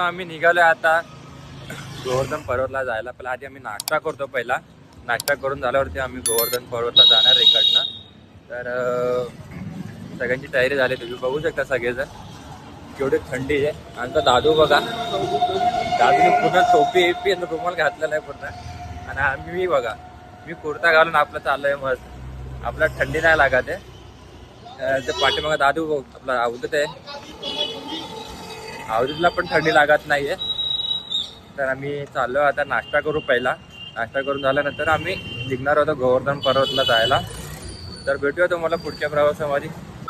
आम्ही निघालोय आता. गोवर्धन पर्वतला जायला. पहिला आधी आम्ही नाश्ता करतो पहिला. नाश्ता करून झाल्यावरती आम्ही गोवर्धन पर्वतला जाणार इकडनं. तर सगळ्यांची तयारी झाली. तुम्ही बघू शकता सगळेजण. केवढी थंडी आहे. आमचा दादू बघा. दादूने पूर्ण टोपी एपी आणि रुमाल घातलेला आहे पूर्ण. आणि आम्ही मी बघा. मी कुर्ता घालून आपलं चाललंय मस्त. आपला थंडी नाही लागत आहे. ते पाठीमागा दादू आपला आवडत आहे. आवडीला पण थंडी लागत नाहीये. तर आम्ही चाललो आता नाश्ता करू पहिला. नाश्ता करून झाल्यानंतर आम्ही निघणार होतो गोवर्धन पर्वतला जायला. तर भेटूया तुम्हाला पुढच्या प्रवासामध्ये.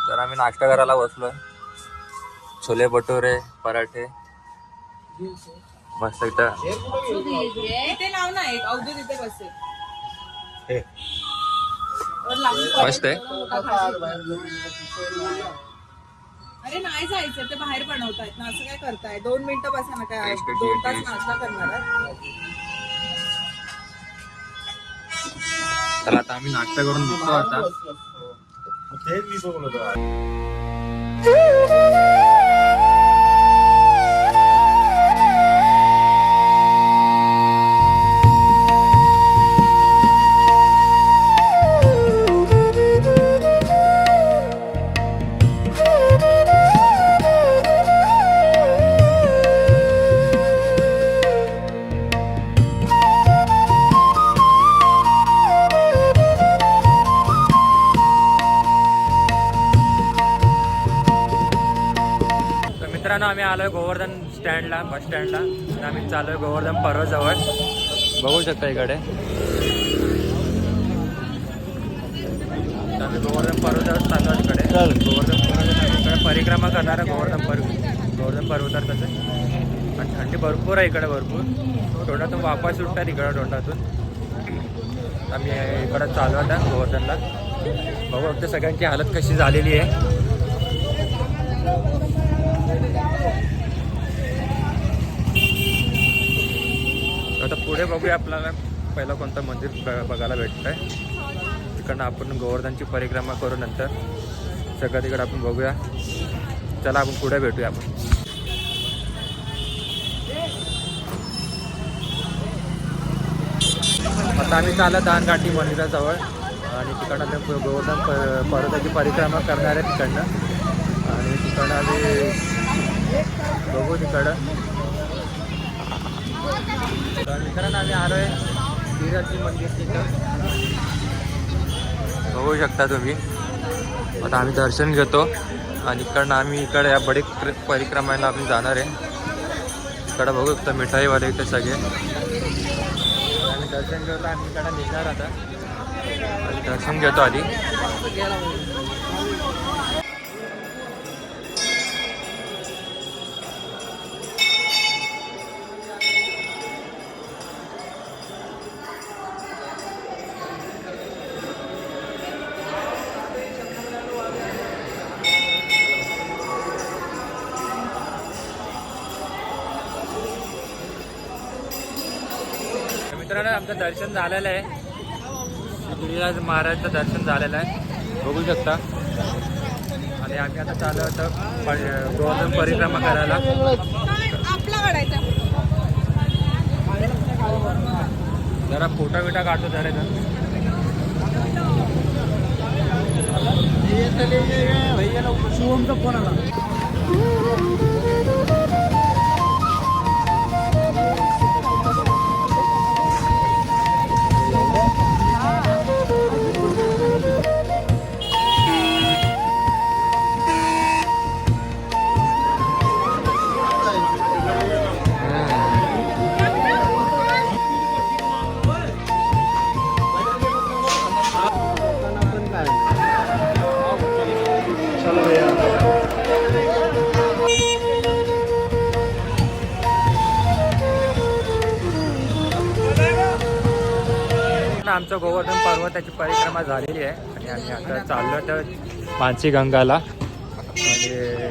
तर आम्ही नाश्ता करायला बसलोय. छोले भटुरे पराठे. मस्त बसेल. मस्त आहे. अरे नाही जायचं ते बाहेर बनवतायत ना असं काय करताय? दोन मिनिटं बसा ना काय Taste, दोन तास taste. नाश्ता करणार आहे? चला आता आम्ही नाश्ता करून निघतो आता. तेच मी बघलो होतो. आम्ही आलोय गोवर्धन स्टँडला बस स्टँडला. तर आम्ही चाललोय गोवर्धन पर्वतजवळ बघू शकता इकडे. आम्ही गोवर्धन पर्वतावर चाललो इकडे. गोवर्धन पर्वत परिक्रमा करणार आहे गोवर्धन पर्वत गोवर्धन पर्वतावर तसं आणि थंडी भरपूर आहे इकडे भरपूर. तोंडातून वापस सुटतात इकडं तोंडातून. आम्ही इकडं चालू आता गोवर्धनला. बघू फक्त सगळ्यांची हालत कशी झालेली आहे आता पुढे बघूया आपल्याला पहिलं कोणतं मंदिर ब- बघायला भेटतंय. तिकडनं आपण गोवर्धनची परिक्रमा करू नंतर. सगळं तिकडं आपण बघूया. चला आपण पुढे भेटूया आपण. आता आम्ही चालत दानघाटी मंदिराजवळ. आणि तिकडनं आम्ही गोवर्धन प- पर्वताची परिक्रमा करणार आहे तिकडनं. आणि तिकडनं आम्ही बघू तिकडं. तर मित्रांनो आम्ही मंदिर तिथं. बघू शकता तुम्ही. आता आम्ही दर्शन घेतो. आणि इकडनं आम्ही इकडे या बडी परिक्रमाला आम्ही जाणार आहे. इकडं बघू शकता मिठाईवाले इथे सगळे. आम्ही दर्शन घेतो आम्ही इकडं निघणार आता. आणि दर्शन घेतो आधी. आमचं दर्शन झालेलं आहे. गिरिराज महाराजचं दर्शन झालेलं आहे. बघू शकता. आणि आम्ही आता चालू होतो गोवर्धन परिक्रमा करायला. जरा फोटा बिटा काढतो झाले इथं. शिवमचा फोन आला. आमचं गोवर्धन पर्वताची परिक्रमा झालेली आहे. आणि आम्ही आता चाललो तर मानसी गंगाला म्हणजे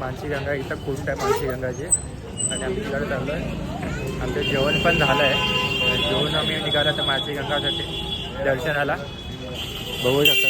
मानसी गंगा इथं कुंड आहे मानसी गंगाची आणि आम्ही तिकडे चाललो आहे. आमचं जेवण पण झालं आहे. जेवण आम्ही निघालो तर मानसी गंगासाठी दर्शनाला. बघू शकतो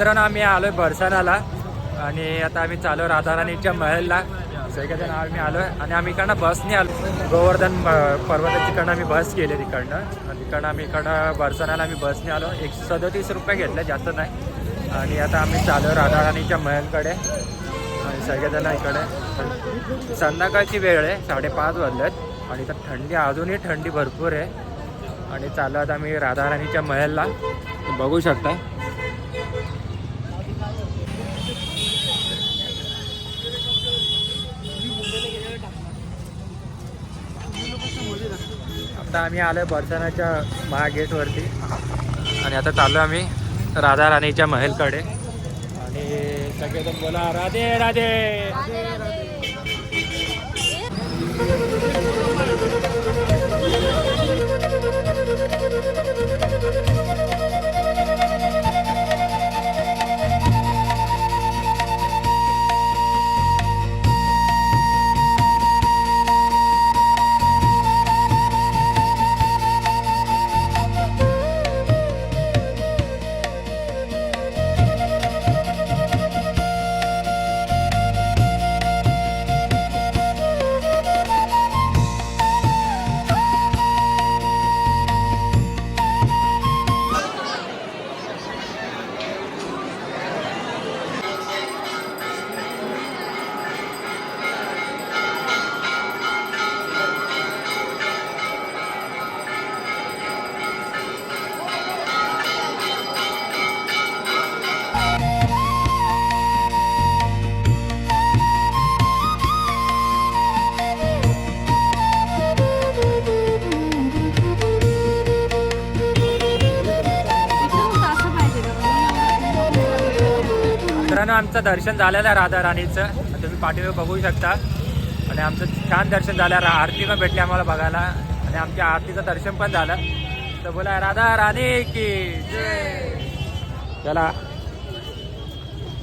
मित्रांनो आम्ही आलो आहे बरसानाला आणि आता आम्ही चालू राधाराणीच्या महलला. सगळ्याजण आम्ही आलो आहे आणि आम्ही इकडनं बसने आलो. गोवर्धन अं, तिकडनं आम्ही बस केली तिकडनं. आणि तिकडनं आम्ही इकडं बरसानाला आम्ही बसने आलो. एक सदतीस रुपये घेतले जास्त नाही. आणि आता आम्ही चालू राधाराणीच्या महलकडे. आणि सगळेजण इकडे. संध्याकाळची वेळ आहे साडेपाच वाजलेत. आणि तर थंडी अजूनही थंडी भरपूर आहे. आणि चालू आता आम्ही राधाराणीच्या महलला. बघू शकता. आता आम्ही आलोय बरसानाच्या महागेटवरती. आणि आता चाललो आम्ही राधाराणीच्या महलकडे. आणि सगळेजण बोला राधे राधे. मित्रांनो आमचं दर्शन झालेलं आहे राधा राणीचं. तुम्ही पाठीवर बघू शकता. आणि आमचं छान दर्शन झालं आरती पण भेटली आम्हाला बघायला. आणि आमच्या आरतीचं दर्शन पण झालं. तर बोला राधा राणी की चला.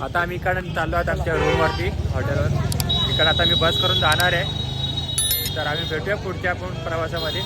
आता आम्ही इकडं चाललो आहोत आमच्या रूमवरती हॉटेलवर इकडं आता मी बस करून जाणार आहे. तर आम्ही भेटूया पुढच्या पण प्रवासामध्ये.